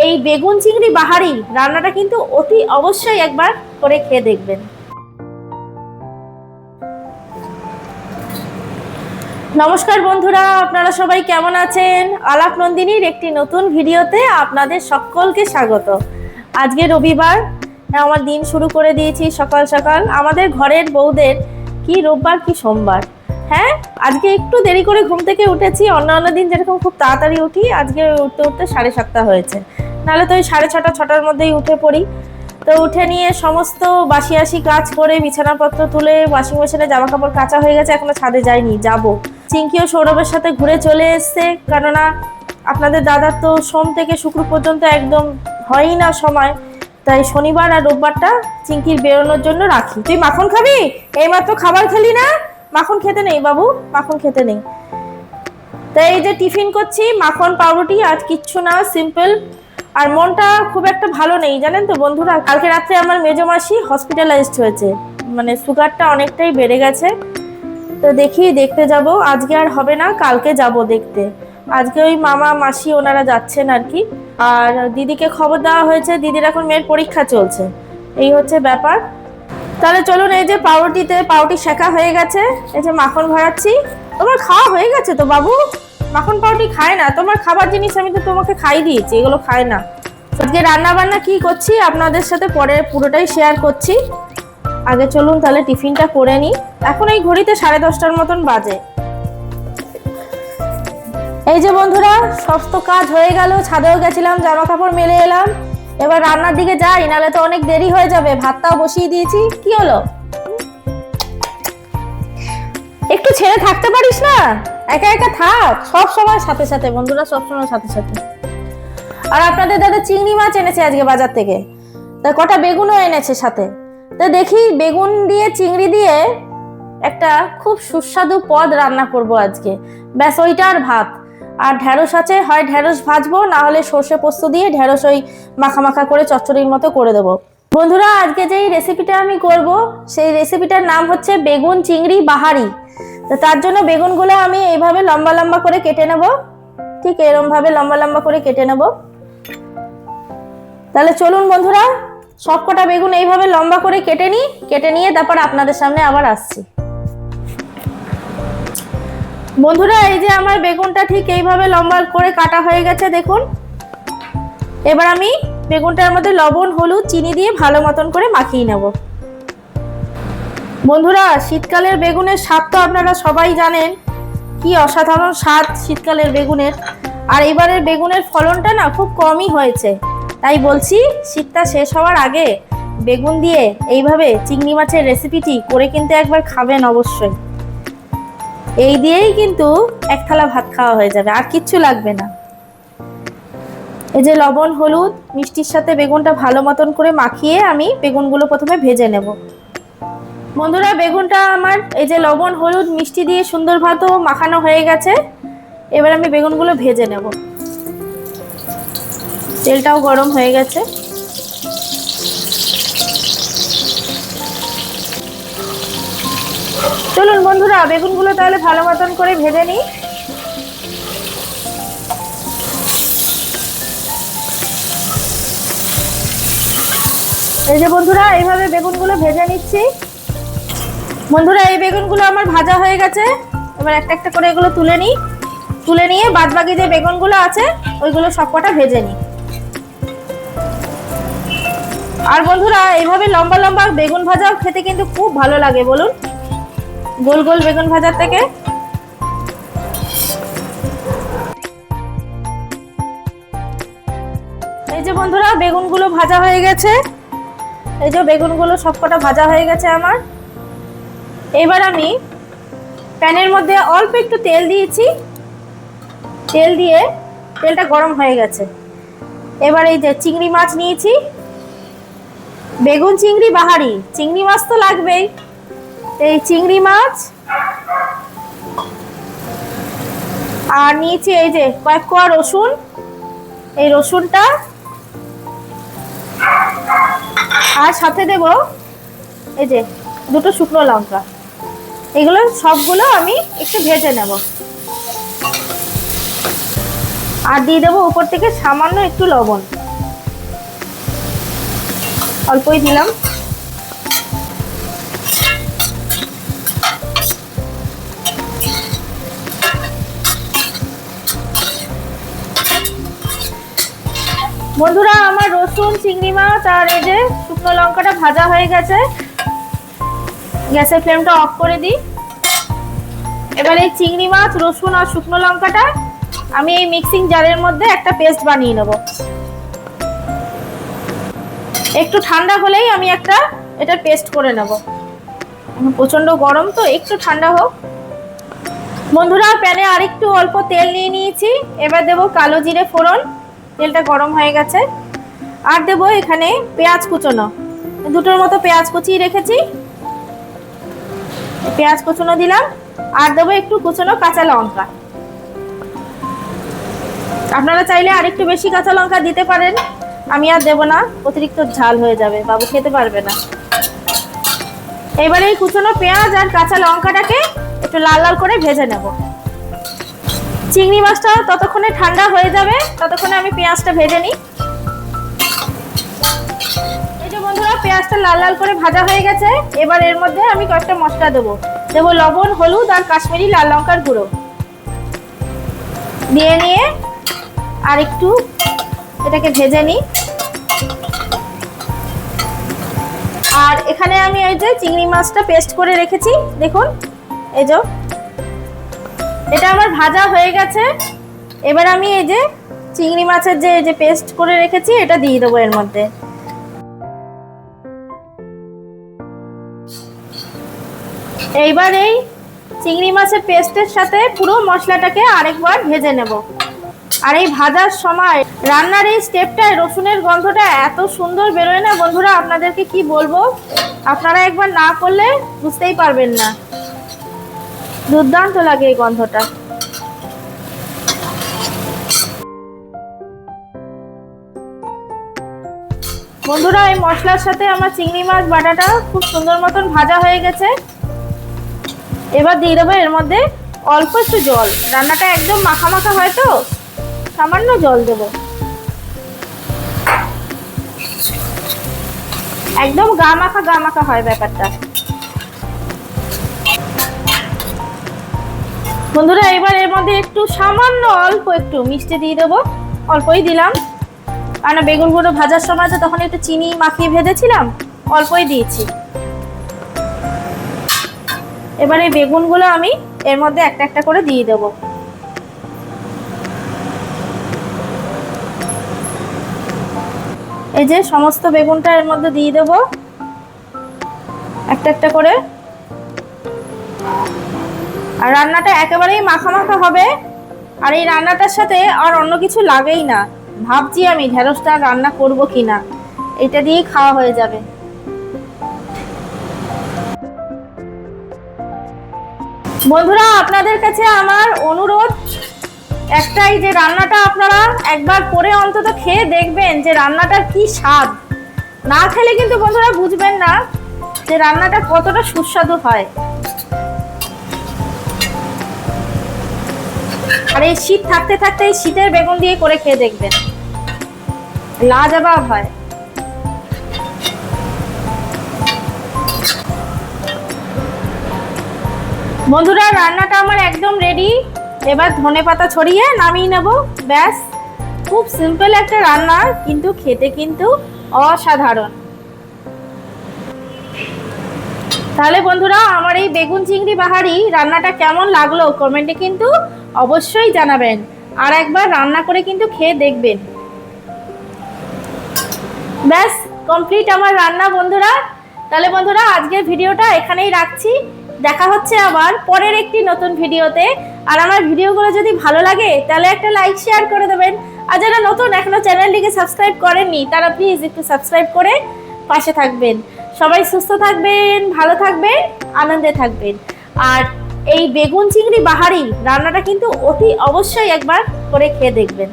এই বেগুন চিংড়ি বাহারি রান্নাটা কিন্তু অতি অবশ্যই একবার করে খেয়ে দেখবেন। নমস্কার বন্ধুরা, আপনারা সবাই কেমন আছেন? আলাপ নন্দিনীর একটি নতুন ভিডিওতে আপনাদের সকলকে স্বাগত। আজকে রবিবার আমার দিন শুরু করে দিয়েছি সকাল সকাল। আমাদের ঘরের বউদের কি রোববার, কি সোমবার? হ্যাঁ আজকে একটু দেরি করে ঘুম থেকে উঠেছি। অন্য অন্য দিন যেরকম খুব তাড়াতাড়ি উঠি, আজকে উঠতে উঠতে সাড়ে সাতটা হয়েছে। নাহলে তো ওই সাড়ে ছটা, ছটার মধ্যেই উঠে পড়ি। তো উঠে নিয়ে সমস্ত বাসি আসি কাজ করে বিছানাপত্র তুলে ওয়াশিং মেশিনে জামা কাপড় কাঁচা হয়ে গেছে, এখনও ছাদে যাইনি, যাব। চিঙ্কিও সৌরভের সাথে ঘুরে চলে এসছে, কেননা আপনাদের দাদার তো সোম থেকে শুক্র পর্যন্ত একদম হয়ই না সময়। তাই শনিবার আর রোববারটা চিঙ্কির বেরোনোর জন্য রাখি। তুই মাখন খাবি? এইমাত্র খাবার খেলি না? মাখন খেতে নেই বাবু, মাখন খেতে নেই। তাই এই যে টিফিন করছি, মাখন, পাউরুটি আজ কিচ্ছু না সিম্পল আর মনটা খুব একটা ভালো নেই, জানেন তো বন্ধুরা? কালকে রাত্রে আমার মেজো মাসি হসপিটালাইজড হয়েছে। মানে সুগারটা অনেকটাই বেড়ে গেছে। তো দেখি, দেখতে যাব। আজকে আর হবে না, কালকে যাব দেখতে। আজকে ওই মামা, মাসি, ওনারা যাচ্ছেন আর কি। আর দিদিকে খবর দেওয়া হয়েছে, দিদির এখন মেয়ের পরীক্ষা চলছে। এই হচ্ছে ব্যাপার। তাহলে চলুন এই যে পাউরুটিতে, পাউরুটি শেখা হয়ে গেছে। এই যে মাখন ভরাচ্ছি। তোমার খাওয়া হয়ে গেছে তো, বাবু? মাখন পাউরুটি খায় না। তোমার খাবার জিনিস আমি তো তোমাকে খাই দিয়েছি, এগুলো খায় না। আজকে রান্না বান্না কি করছি, আপনাদের সাথে পরে পুরোটাই শেয়ার করছি। আগে চলুন তাহলে টিফিনটা করে নিই। এখন এই ঘড়িতে সাড়ে দশটার মতন বাজে। এই যে বন্ধুরা সমস্ত কাজ হয়ে গেল, ছাদেও গেছিলাম জামা কাপড় মেলে এলাম। এবার রান্নার দিকে যাই, নাহলে তো অনেক দেরি হয়ে যাবে। ভাতটাও বসিয়ে দিয়েছি। কি হলো? একটু ছেড়ে থাকতে পারিস না? একা একা থাক। সব সময় সাথে সাথে, বন্ধুরা সব সময় সাথে সাথে। আর আপনাদের দাদা চিংড়ি মাছ এনেছে আজকে বাজার থেকে। তা কটা বেগুনও এনেছে সাথে। তা দেখি, বেগুন দিয়ে, চিংড়ি দিয়ে একটা খুব সুস্বাদু পদ রান্না করব আজকে। ব্যাস, ওইটা আর ভাত। আর ঢ্যাঁড়স আছে, হয় ঢ্যাঁড়স ভাজবো, না হলে সর্ষে পোস্ত দিয়ে ঢ্যাঁড়স ওই মাখা মাখা করে চচ্চড়ির মতো করে দেবো। বন্ধুরা, আজকে যেই রেসিপিটা আমি করব, সেই রেসিপিটার নাম হচ্ছে বেগুন চিংড়ি বাহারি। তো তার জন্য বেগুনগুলো আমি এইভাবে লম্বা লম্বা করে কেটে নেব। ঠিক এরমভাবে লম্বা লম্বা করে কেটে নেব। তাহলে চলুন বন্ধুরা, সবকটা বেগুন এইভাবে লম্বা করে কেটে নিই, কেটে নিয়ে তারপর আপনাদের সামনে আবার আসছি। বন্ধুরা, এই যে আমার বেগুনটা ঠিক এইভাবে লম্বা করে কাটা হয়ে গেছে, দেখুন। এবার আমি বেগুনটার মধ্যে লবণ, হলুদ, চিনি দিয়ে ভালো মতন করে মাখিয়ে নেব। বন্ধুরা, শীতকালের বেগুনের স্বাদ তো আপনারা সবাই জানেন, কি অসাধারণ স্বাদ শীতকালের বেগুনের। আর এবারের বেগুনের ফলনটা না খুব কমই হয়েছে। তাই বলছি, শীতটা শেষ হওয়ার আগে বেগুন দিয়ে এইভাবে চিংড়ি মাছের রেসিপিটি করে কিন্তু একবার খাবেন অবশ্যই। এই দিয়েই কিন্তু এক থালা ভাত খাওয়া হয়ে যাবে, আর কিচ্ছু লাগবে না। এই যে লবণ, হলুদ, মিষ্টির সাথে বেগুনটা ভালো মতন করে মাখিয়ে আমি বেগুনগুলো প্রথমে ভেজে নেব। বন্ধুরা, বেগুনটা আমার এই যে লবণ, হলুদ, মিষ্টি দিয়ে সুন্দর ভাতো মাখানো হয়ে গেছে। এবার আমি বেগুনগুলো ভেজে নেব। তেলটাও গরম হয়ে গেছে। চলুন বন্ধুরা, বেগুনগুলো তাহলে ভালো মতন করে ভেজে নিই। এই যে বন্ধুরা, এইভাবে বেগুনগুলো ভেজে নিচ্ছি। বন্ধুরা, এই বেগুনগুলো আমার ভাজা হয়ে গেছে। এবার একটা একটা করে এগুলো তুলে নিই। তুলে নিয়ে বাদ বাকি যে বেগুনগুলো আছে, ওইগুলো সবকটা ভেজে নিই। আর বন্ধুরা, এইভাবে লম্বা লম্বা বেগুন ভাজাও খেতে কিন্তু খুব ভালো লাগে, বলুন। গোল গোল বেগুন ভাজার থেকে? এই যে বন্ধুরা, বেগুনগুলো ভাজা হয়ে গেছে। এই যে বেগুনগুলো সবকটা ভাজা হয়ে গেছে আমার। এবার আমি প্যানের মধ্যে অল্প একটু তেল দিয়েছি। তেল দিয়ে তেলটা গরম হয়ে গেছে। এবার এই যে চিংড়ি মাছ নিয়েছি। বেগুন, চিংড়ি, বাহারি। চিংড়ি মাছ তো লাগবেই। এই চিংড়ি মাছ। আর নিয়েছি এই যে কয়েক কোয়া রসুন। এই রসুনটা। আর সাথে দেব এই যে দুটো শুকনো লঙ্কা। এগুলো সবগুলো আমি একটু ভেজে নেব। আর দিয়ে দেবো উপর থেকে সামান্য একটু লবণ। অল্পই দিলাম। বন্ধুরা, আমার রসুন, চিংড়ি মাছ আর এই যে শুকনো লঙ্কাটা ভাজা হয়ে গেছে। গ্যাসের ফ্লেমটা অফ করে দিই। এবার এই চিংড়ি মাছ, রসুন আর শুকনো লঙ্কাটা আমি এই মিক্সিং জারের মধ্যে একটা পেস্ট বানিয়ে নেব। একটু ঠান্ডা হলেই আমি একটা এটা পেস্ট করে নেব। এখন প্রচণ্ড গরম, তো একটু ঠান্ডা হোক। বন্ধুরা, প্যানে আরেকটু অল্প তেল নিয়ে নিয়েছি। এবার দেবো কালো জিরে ফোড়ন। তেলটা গরম হয়ে গেছে। আর দেবো এখানে পেঁয়াজ কুচোনো। দুটোর মতো পেঁয়াজ কুচিয়ে রেখেছি। পেঁয়াজ কুচোনো দিলাম। আর দেবো একটু কুচোনো কাঁচা লঙ্কা। আপনারা চাইলে আরেকটু বেশি কাঁচা লঙ্কা দিতে পারেন। আমি আর দেবো না, অতিরিক্ত ঝাল হয়ে যাবে, বাবু খেতে পারবে না। এবারে এই কুচোনো পেঁয়াজ আর কাঁচা লঙ্কাটাকে একটু লাল লাল করে ভেজে নেব। চিংড়ি মাছটা ততক্ষণে ঠান্ডা হয়ে যাবে, ততক্ষণে আমি পেঁয়াজটা ভেজে নিই। এই যে বন্ধুরা, পেঁয়াজটা লাল লাল করে ভাজা হয়ে গেছে, এবার এর মধ্যে আমি কয়েকটা মশলা দেবো। দেবো লবণ, হলুদ আর কাশ্মীরি লাল লঙ্কার গুঁড়ো। দিয়ে নিয়ে আর একটু এটাকে ভেজে নিই। আর এখানে আমি এই যে চিংড়ি মাছটা পেস্ট করে রেখেছি, দেখুন, এই যে এটা আমার ভাজা হয়ে গেছে। এবার আমি এই যে চিংড়ি মাছের যে যে পেস্ট করে রেখেছি, এটা দিয়ে দেবো এর মধ্যে। এইবার এই চিংড়ি মাছের পেস্টের সাথে পুরো মশলাটাকে আরেকবার ভেজে নেব। আর এই ভাজার সময় রান্নার এই স্টেপটায় রসুনের গন্ধটা এত সুন্দর বেরোয় না বন্ধুরা? আপনাদেরকে কি বলব? আপনারা একবার না করলে বুঝতেই পারবেন না। দুর্দান্ত লাগে এই গন্ধটা। বন্ধুরা, এই মশলার সাথে আমার চিংড়ি মাছ বাটাটা খুব সুন্দর মতন ভাজা হয়ে গেছে। এবার দিয়ে দেবো এর মধ্যে অল্প একটু জল। রান্নাটা একদম মাখা মাখা হয় তো, সামান্য জল দেব। একদম গা মাখা গা মাখা হয় ব্যাপারটা। বন্ধুরা, এবার এর মধ্যে একটু সামান্য অল্প একটু মিষ্টি দিয়ে দেবো। অল্পই দিলাম। কারণ বেগুনগুলো ভাজার সময় তো তখন একটু চিনি মাখিয়ে ভেজেছিলাম, অল্পই দিয়েছি। এবারে বেগুনগুলো আমি এর মধ্যে একটা একটা করে দিয়ে দেবো। এই যে সমস্ত বেগুনটা এর মধ্যে দিয়ে দেবো। একটা একটা করে আর রান্নাটা একেবারেই মাখা হবে। আর এই রান্নাটার সাথে আর অন্য কিছু লাগেই না। ভাবছি আমি ঢেঁড়সটা রান্না করব কি না এটা দিয়েই খাওয়া হয়ে যাবে। বন্ধুরা, আপনাদের কাছে আমার অনুরোধ একটাই যে রান্নাটা আপনারা একবার করে অন্তত খেয়ে দেখবেন যে রান্নাটার কি স্বাদ। না খেলে কিন্তু বন্ধুরা বুঝবেন না যে রান্নাটা কতটা সুস্বাদু হয়। আর এই শীত থাকতে থাকতে এই শীতের বেগুন দিয়ে করে খেয়ে দেখবেন। লাজবাব হয়। বন্ধুরা, রান্নাটা আমার একদম রেডি এবার ধনে পাতা ছড়িয়ে নামিয়ে নেব। ব্যাস, খুব সিম্পল একটা রান্না, কিন্তু খেতে কিন্তু অসাধারণ। তাহলে বন্ধুরা, আমার এই বেগুন চিংড়ি বাহারি রান্নাটা কেমন লাগল? কমেন্টে কিন্তু অবশ্যই জানাবেন। আর একবার রান্না করে কিন্তু খেয়ে দেখবেন। ব্যাস কমপ্লিট আমার রান্না, বন্ধুরা। তাহলে বন্ধুরা, আজকের ভিডিওটা এখানেই রাখছি। দেখা হচ্ছে আবার পরের একটি নতুন ভিডিওতে। আর আমার ভিডিওগুলো যদি ভালো লাগে, তাহলে একটা লাইক শেয়ার করে দেবেন। আর যারা নতুন, এখনও চ্যানেলটিকে সাবস্ক্রাইব করেননি, তারা প্লিজ একটু সাবস্ক্রাইব করে পাশে থাকবেন। সবাই সুস্থ থাকবেন, ভালো থাকবেন, আনন্দে থাকবেন। আর এই বেগুন চিংড়ি বাহারি রান্নাটা কিন্তু অতি অবশ্যই একবার করে খেয়ে দেখবেন।